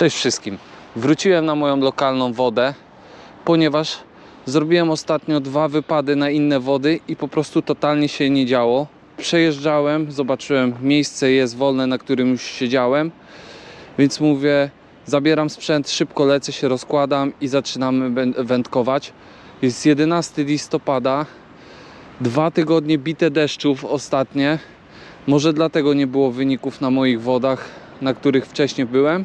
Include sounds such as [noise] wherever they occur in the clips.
Cześć wszystkim. Wróciłem na moją lokalną wodę, ponieważ zrobiłem ostatnio dwa wypady na inne wody i po prostu totalnie się nie działo. Przejeżdżałem, zobaczyłem miejsce jest wolne, na którym już siedziałem, więc mówię, zabieram sprzęt, szybko lecę, się rozkładam i zaczynamy wę- wędkować. Jest 11 listopada, dwa tygodnie bite deszczów ostatnie. Może dlatego nie było wyników na moich wodach, na których wcześniej byłem.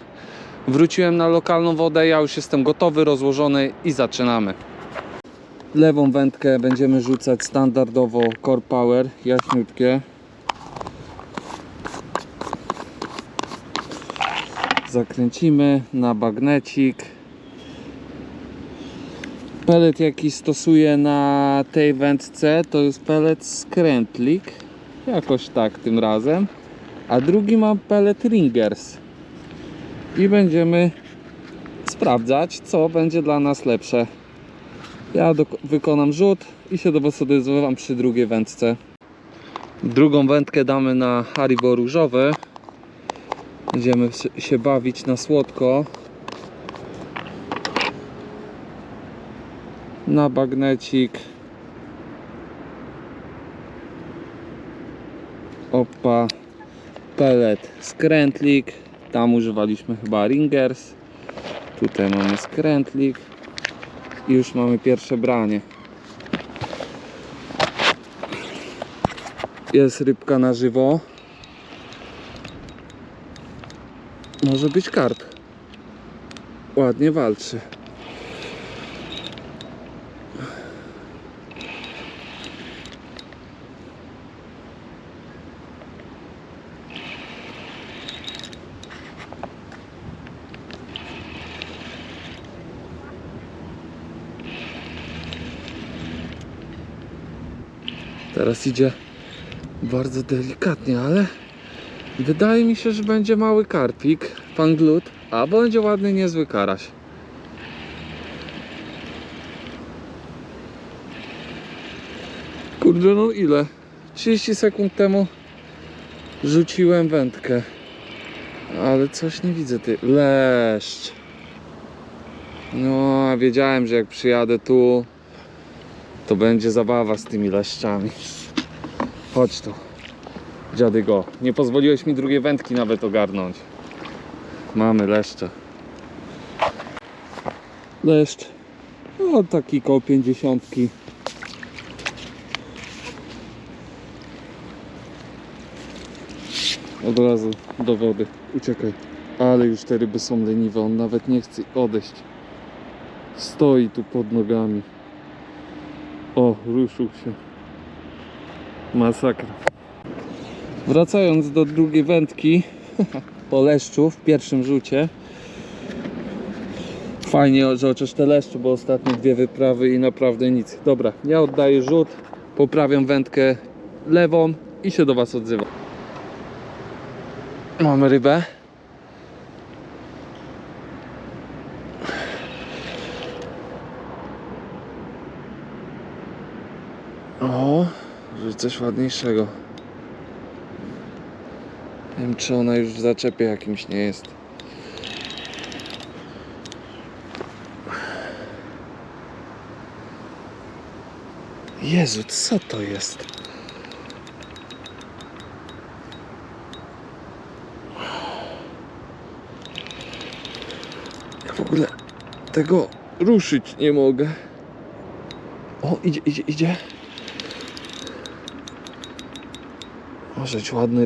Wróciłem na lokalną wodę, ja już jestem gotowy, rozłożony i zaczynamy. Lewą wędkę będziemy rzucać standardowo Core Power, jaśniutkie. Zakręcimy na bagnecik. Pelet jaki stosuję na tej wędce to jest pelet skrętlik. Jakoś tak tym razem. A drugi mam pelet Ringers i będziemy sprawdzać, co będzie dla nas lepsze. Ja wykonam rzut i się do Was przy drugiej wędce. Drugą wędkę damy na Haribo różowe. Będziemy się bawić na słodko. Na bagnecik. Opa. Pelet skrętlik. Tam używaliśmy chyba ringers. Tutaj mamy skrętlik. I już mamy pierwsze branie. Jest rybka na żywo. Może być karp. Ładnie walczy. Teraz idzie bardzo delikatnie, ale wydaje mi się, że będzie mały karpik, pan glut, a będzie ładny, niezły karaś. Kurde, no ile? 30 sekund temu rzuciłem wędkę. Ale coś nie widzę, ty. Leszcz. No, wiedziałem, że jak przyjadę tu, to będzie zabawa z tymi leszczami. Chodź tu. Dziady go. Nie pozwoliłeś mi drugiej wędki nawet ogarnąć. Mamy leszcze. Leszcz. O, taki koło pięćdziesiątki. Od razu do wody. Uciekaj. Ale już te ryby są leniwe. On nawet nie chce odejść. Stoi tu pod nogami. O, ruszył się. Masakra. Wracając do drugiej wędki [laughs] po leszczu w pierwszym rzucie. Fajnie, że chociaż te leszcze, bo ostatnie dwie wyprawy i naprawdę nic. Dobra, ja oddaję rzut, poprawiam wędkę lewą i się do Was odzywam. Mamy rybę. O, że coś ładniejszego. Nie wiem, czy ona już w zaczepie jakimś nie jest. Jezu, co to jest? Ja w ogóle tego ruszyć nie mogę. O, idzie, idzie, idzie. Może być ładny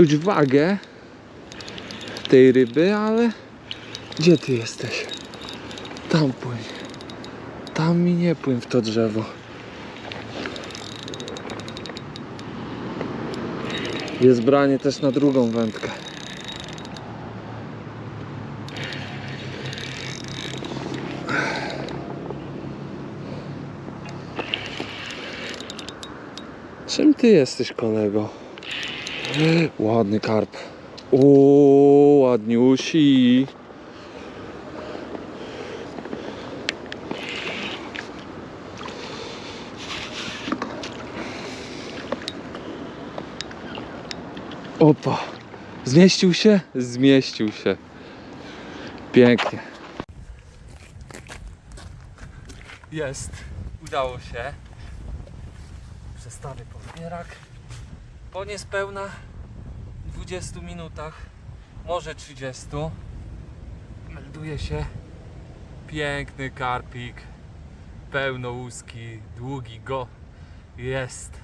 Czuć wagę tej ryby, ale gdzie ty jesteś? Tam płyń. Tam mi nie płyń w to drzewo. Jest branie też na drugą wędkę. Czym ty jesteś, kolego? Ładny karp. O, ładniusi. Opa. Zmieścił się? Zmieścił się. Pięknie. Jest. Udało się. Przestawię podbierak. Po niespełna 20 minutach, może 30, melduje się piękny karpik, pełnołuski, długi go. Jest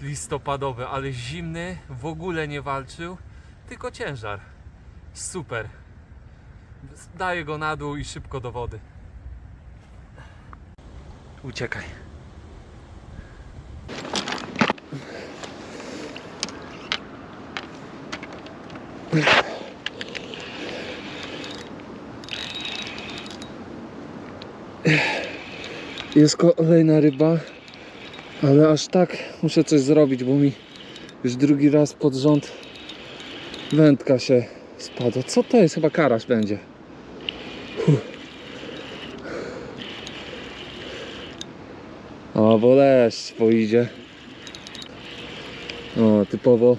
listopadowy, ale zimny, w ogóle nie walczył, tylko ciężar. Super. Daję go na dół i szybko do wody. Uciekaj. Jest kolejna ryba, ale aż tak muszę coś zrobić, bo mi już drugi raz pod rząd wędka się spadła. Co to jest? Chyba karaś będzie. O, bo leszcz poidzie. O, typowo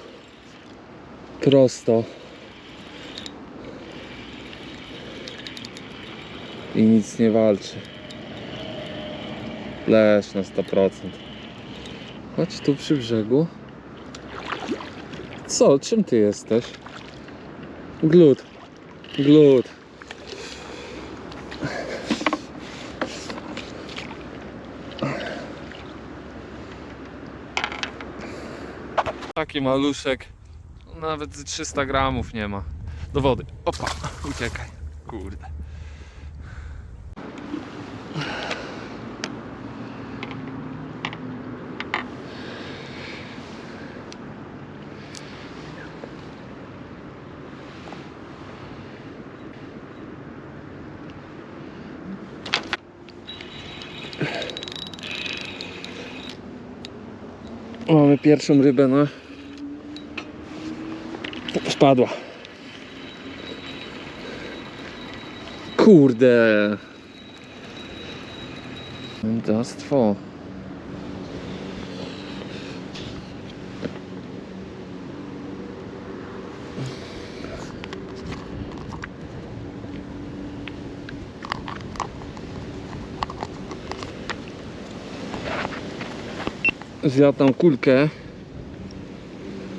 prosto. I nic nie walczy. Leszcz na 100%. Chodź tu przy brzegu. Co? Czym ty jesteś? Glut. Glut. Taki maluszek. Nawet z 300 gramów nie ma. Do wody. Opa, uciekaj. Kurde. Pierwszą rybę na Wpadła. Kurde. Mędrstwo. Zjadł tam kulkę.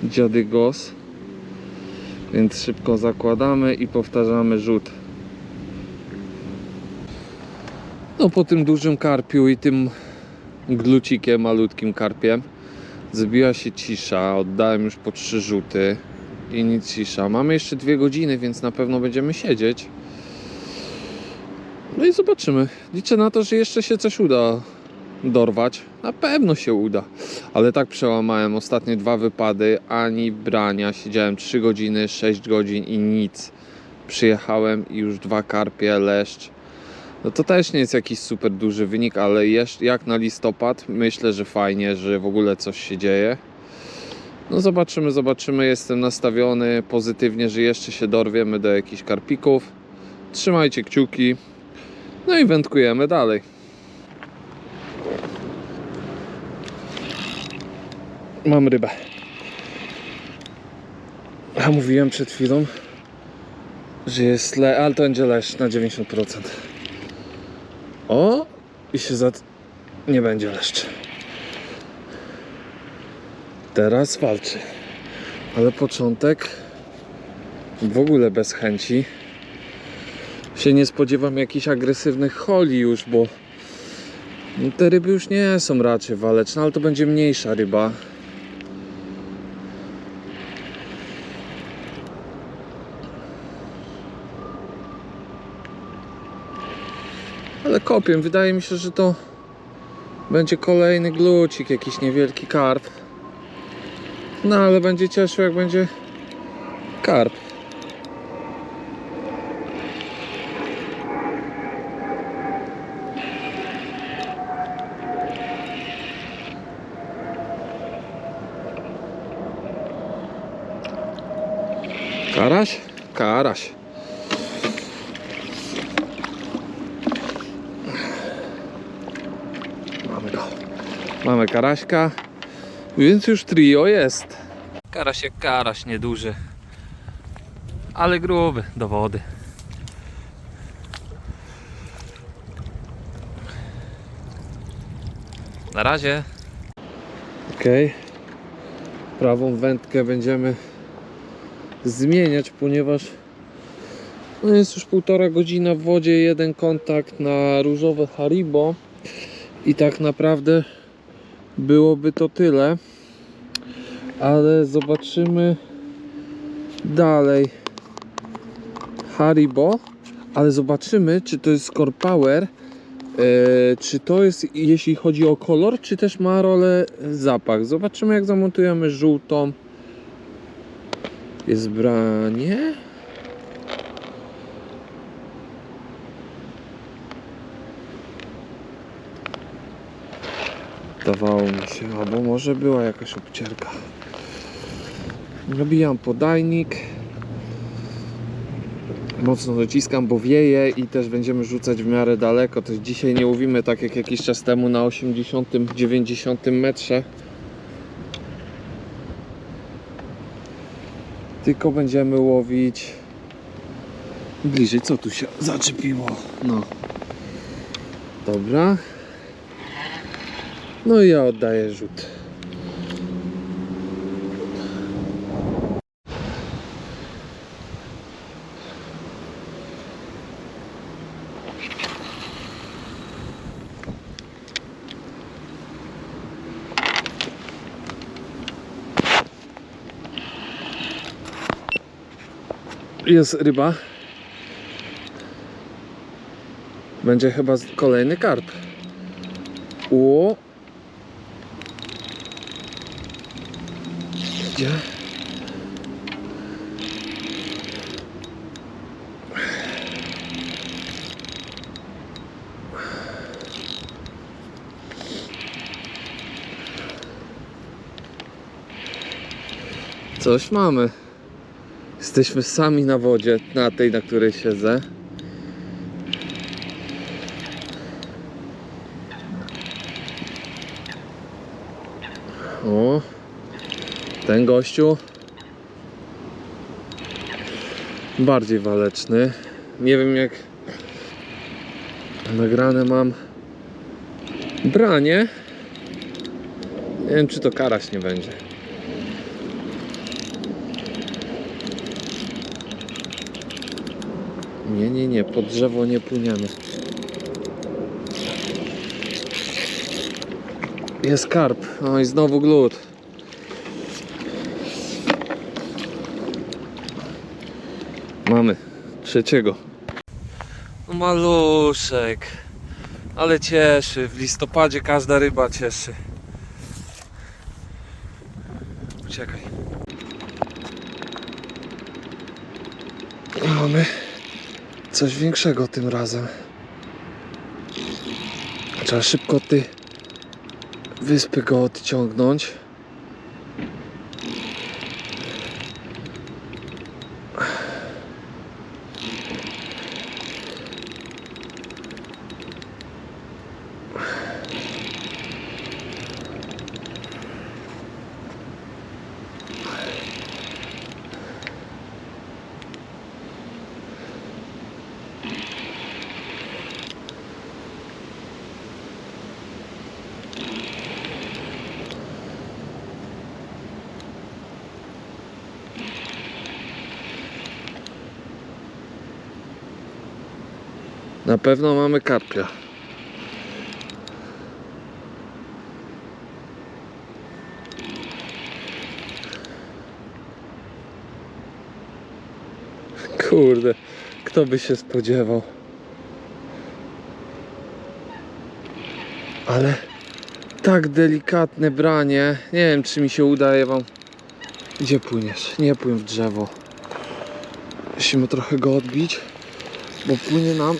Dziady Gos. Więc szybko zakładamy i powtarzamy rzut. No po tym dużym karpiu i tym glucikiem, malutkim karpiem zbiła się cisza. Oddałem już po trzy rzuty i nic cisza. Mamy jeszcze dwie godziny, więc na pewno będziemy siedzieć. No i zobaczymy. Liczę na to, że jeszcze się coś uda dorwać. Na pewno się uda. Ale tak przełamałem ostatnie dwa wypady, ani brania. Siedziałem 3 godziny, 6 godzin i nic. Przyjechałem i już dwa karpie, leszcz. No to też nie jest jakiś super duży wynik, ale jeszcze jak na listopad myślę, że fajnie, że w ogóle coś się dzieje. No zobaczymy, zobaczymy. Jestem nastawiony pozytywnie, że jeszcze się dorwiemy do jakichś karpików. Trzymajcie kciuki. No i wędkujemy dalej. Mam rybę. A mówiłem przed chwilą, że jest le... ale to będzie leszcz na 90%. O! I się za... nie będzie leszcz. Teraz walczy. Ale początek w ogóle bez chęci. Się nie spodziewam jakichś agresywnych holi już, bo te ryby już nie są raczej waleczne, ale to będzie mniejsza ryba. Kopię, wydaje mi się, że to będzie kolejny glucik, jakiś niewielki karp. No ale będzie cieszył jak będzie karp. Karaś? Karaś. Mamy go. Mamy karaśka. Więc już trio jest. Karaś jak karaś, nieduży. Ale gruby do wody. Na razie. Okej. Prawą wędkę będziemy zmieniać, ponieważ no jest już półtora godzina w wodzie, jeden kontakt na różowe Haribo i tak naprawdę byłoby to tyle ale zobaczymy dalej. Haribo ale zobaczymy czy to jest Score Power e, czy to jest jeśli chodzi o kolor czy też ma rolę zapach. Zobaczymy jak zamontujemy żółtą. Jest branie Wydawało mi się, albo może była jakaś obcierka. Nabijam podajnik. Mocno dociskam, bo wieje i też będziemy rzucać w miarę daleko. To dzisiaj nie łowimy tak jak jakiś czas temu na 80-90 metrze. Tylko będziemy łowić bliżej. Co tu się zaczepiło? No. Dobra. No i ja oddaję rzut. Jest ryba. Będzie chyba kolejny karp. O, Gdzie? Coś mamy. Jesteśmy sami na wodzie, na tej, na której siedzę. O, ten gościu bardziej waleczny. Nie wiem jak nagrane mam branie. Nie wiem czy to karaś nie będzie. Nie, nie, nie, pod drzewo nie płyniemy. Jest karp. O i znowu glut. Mamy trzeciego. No maluszek. Ale cieszy. W listopadzie każda ryba cieszy. Uciekaj. Mamy coś większego tym razem. Trzeba szybko od tej wyspy go odciągnąć. Pewno mamy karpia. Kurde, kto by się spodziewał. Ale tak delikatne branie. Nie wiem, czy mi się udaje wam Gdzie płyniesz? Nie płyń w drzewo. Musimy trochę go odbić, bo płynie nam.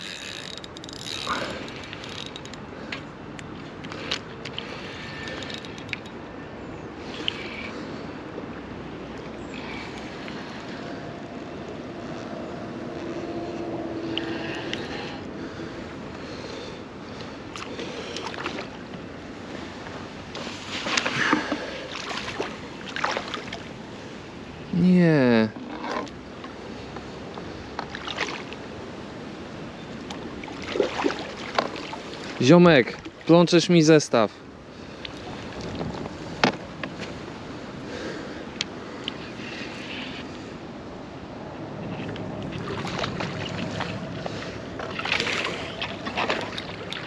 Nie. Ziomek, plączesz mi zestaw.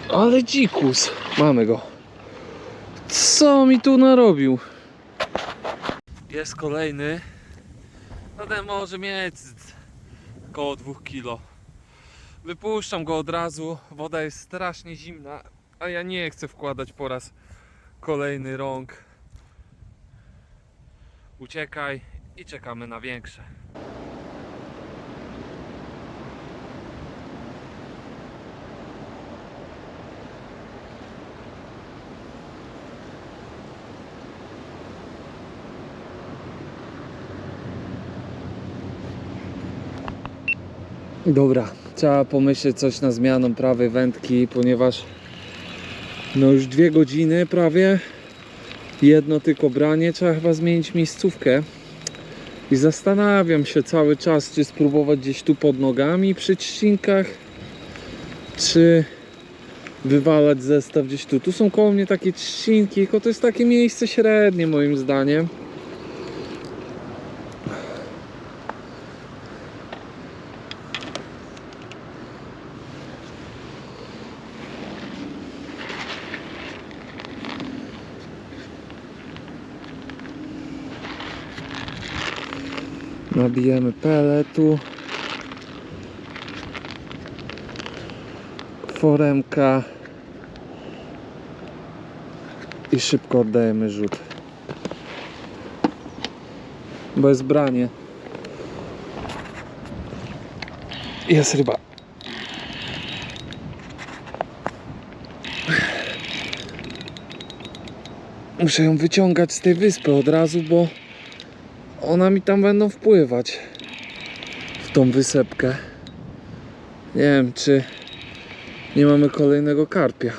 Ale dzikus. Mamy go. Co mi tu narobił? Jest kolejny. Może mieć około 2 kg. Wypuszczam go od razu. Woda jest strasznie zimna, a ja nie chcę wkładać po raz kolejny rąk. Uciekaj i czekamy na większe. Dobra, trzeba pomyśleć coś na zmianę prawej wędki, ponieważ no już dwie godziny prawie jedno tylko branie, trzeba chyba zmienić miejscówkę i zastanawiam się cały czas, czy spróbować gdzieś tu pod nogami przy trzcinkach, czy wywalać zestaw gdzieś tu. Tu są koło mnie takie trzcinki, tylko to jest takie miejsce średnie moim zdaniem. Nabijemy peletu. Foremka. I szybko oddajemy rzut. Jest branie. Jest ryba. Muszę ją wyciągać z tej wyspy od razu, bo ona mi tam będą wpływać w tą wysepkę. Nie wiem, czy nie mamy kolejnego karpia.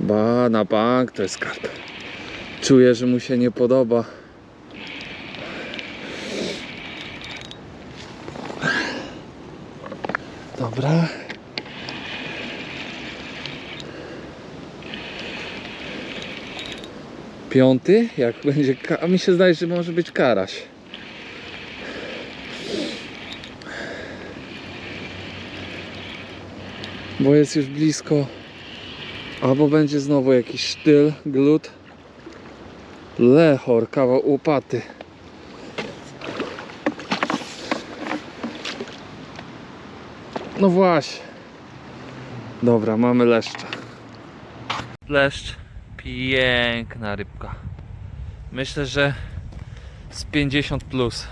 Ba, na bank to jest karp. Czuję, że mu się nie podoba. Dobra. Piąty? Jak [laughs] będzie. A mi się zdaje, że może być karaś. Bo jest już blisko. Albo będzie znowu jakiś sztyl, glut. Lechor, kawał łopaty. No właśnie. Dobra, mamy leszcza. Leszcz. Piękna rybka. Myślę, że z 50 plus.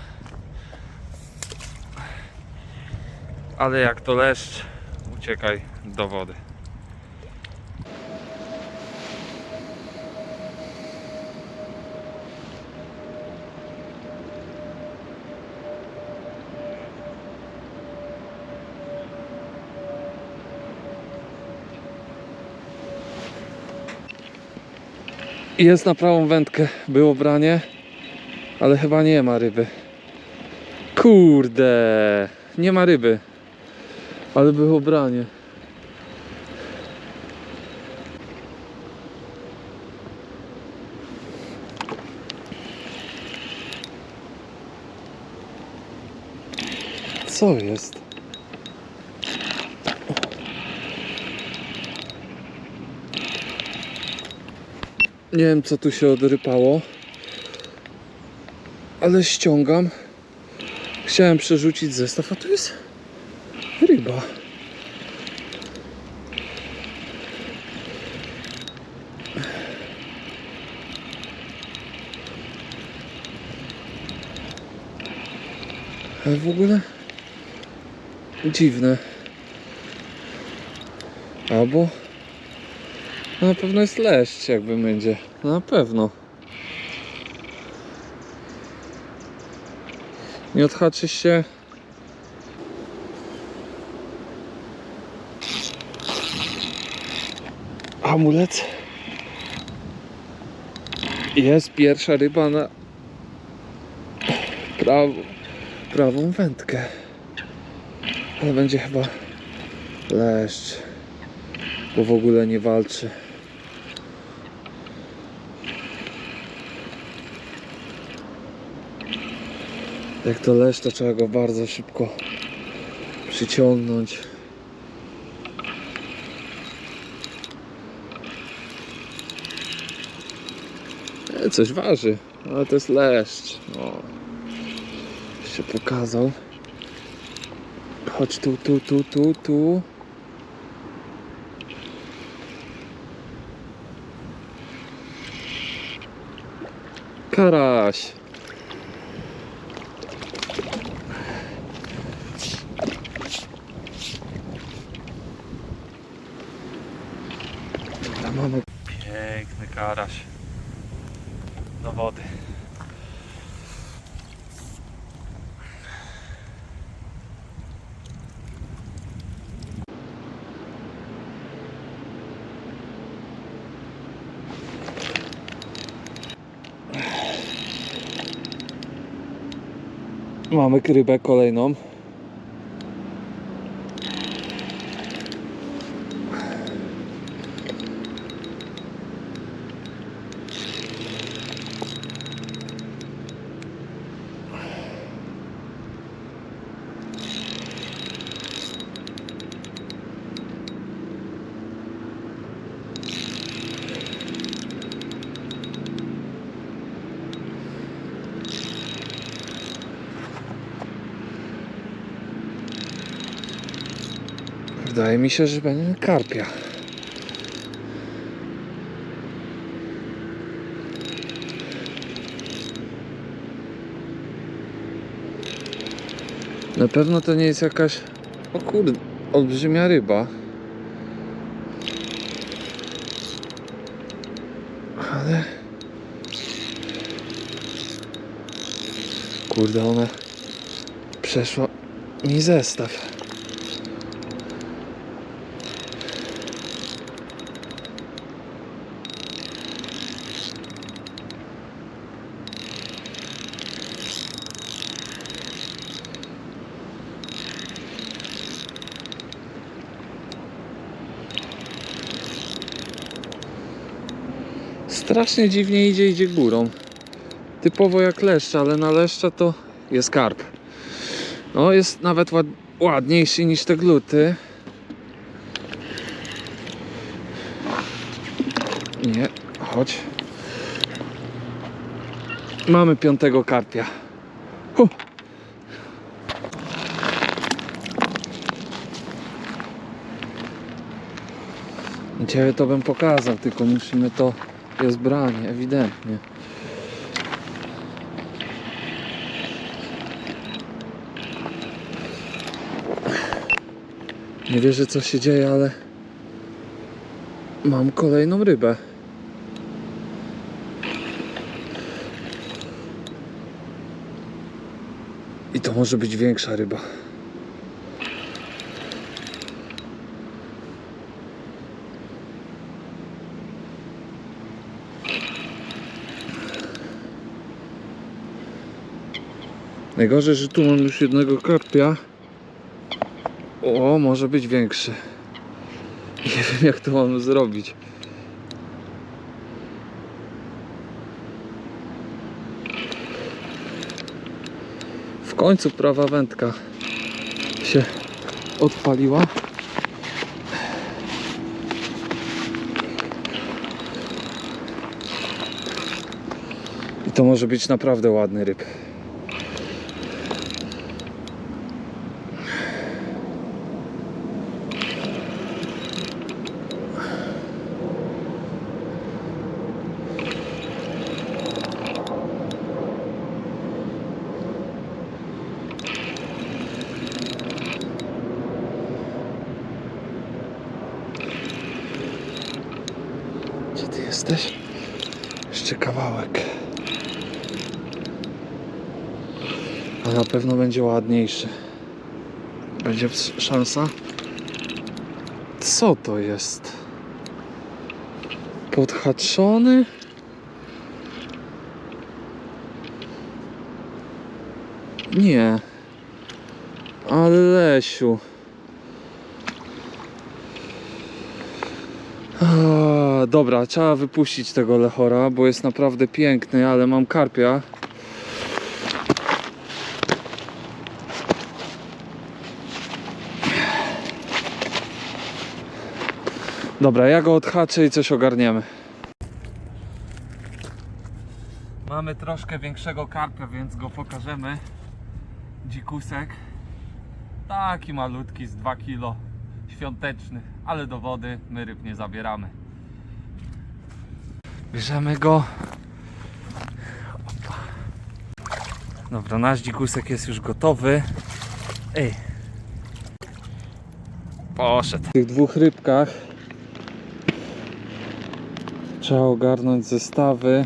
Ale jak to leszcz, uciekaj do wody. Jest na prawą wędkę, było branie, ale chyba nie ma ryby. Kurde, nie ma ryby, ale było branie. Co jest? Nie wiem co tu się odrypało. Ale ściągam. Chciałem przerzucić zestaw, a tu jest ryba. Ale w ogóle dziwne. Albo no na pewno jest leszcz, jakby będzie. No na pewno. Nie odhaczysz się. Amulet. Jest pierwsza ryba na prawo, prawą wędkę. Ale będzie chyba leszcz, bo w ogóle nie walczy. Jak to leszcz, to trzeba go bardzo szybko przyciągnąć. E, Coś waży, ale to jest leszcz. O, się pokazał. Chodź tu, tu, tu, tu, tu. Karaś. Tam mamy piękny karaś do wody. Mamy rybę kolejną. Wydaje mi się, że będzie karpia. Na pewno to nie jest jakaś, o kurde, olbrzymia ryba. Ale... Kurde, ona przeszła mi zestaw. Strasznie dziwnie idzie, idzie górą. Typowo jak leszcz, ale na leszcza to jest karp. No, jest nawet ład, ładniejszy niż te gluty. Nie, chodź. Mamy piątego karpia. Hu. Ciebie to bym pokazał, tylko musimy to jest branie, ewidentnie. Nie wierzę co się dzieje, ale mam kolejną rybę. I to może być większa ryba. Najgorzej, że tu mam już jednego karpia. O, może być większy. Nie wiem jak to mam zrobić. W końcu prawa wędka się odpaliła. I to może być naprawdę ładny ryb. Jesteś? Jeszcze kawałek. A na pewno będzie ładniejszy. Będzie szansa? Co to jest? Podhaczony? Nie. Ale Lesiu. A, dobra, trzeba wypuścić tego lechora, bo jest naprawdę piękny, ale mam karpia. Dobra, ja go odhaczę i coś ogarniemy. Mamy troszkę większego karpia, więc go pokażemy. Dzikusek. Taki malutki z 2 kg. Świąteczny, ale do wody my ryb nie zabieramy. Bierzemy go. Opa. Dobra, nasz dzikusek jest już gotowy. Ej. Poszedł. W tych dwóch rybkach trzeba ogarnąć zestawy.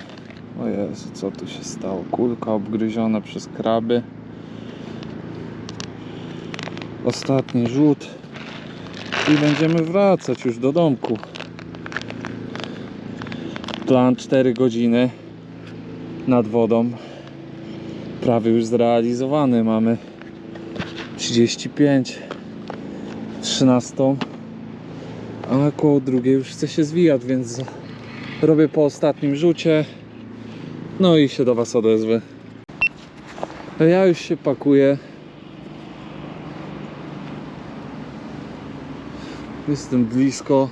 O Jezu, co tu się stało? Kulka obgryziona przez kraby. Ostatni rzut. I będziemy wracać już do domku. Plan 4 godziny nad wodą. Prawie już zrealizowany. Mamy 35, 13. A koło drugiej już chce się zwijać, więc robię po ostatnim rzucie. No i się do Was odezwę. Ja już się pakuję. Jestem blisko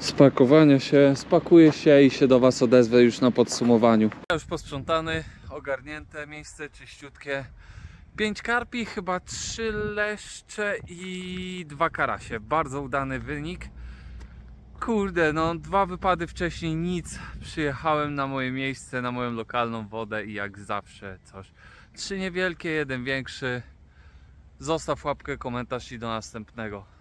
spakowania się. Spakuję się i się do Was odezwę już na podsumowaniu. Już posprzątany, ogarnięte, miejsce czyściutkie. 5 karpi, chyba 3 leszcze i 2 karasie. Bardzo udany wynik. Kurde, no dwa wypady wcześniej nic. Przyjechałem na moje miejsce, na moją lokalną wodę i jak zawsze coś. Trzy niewielkie, jeden większy. Zostaw łapkę, komentarz i do następnego.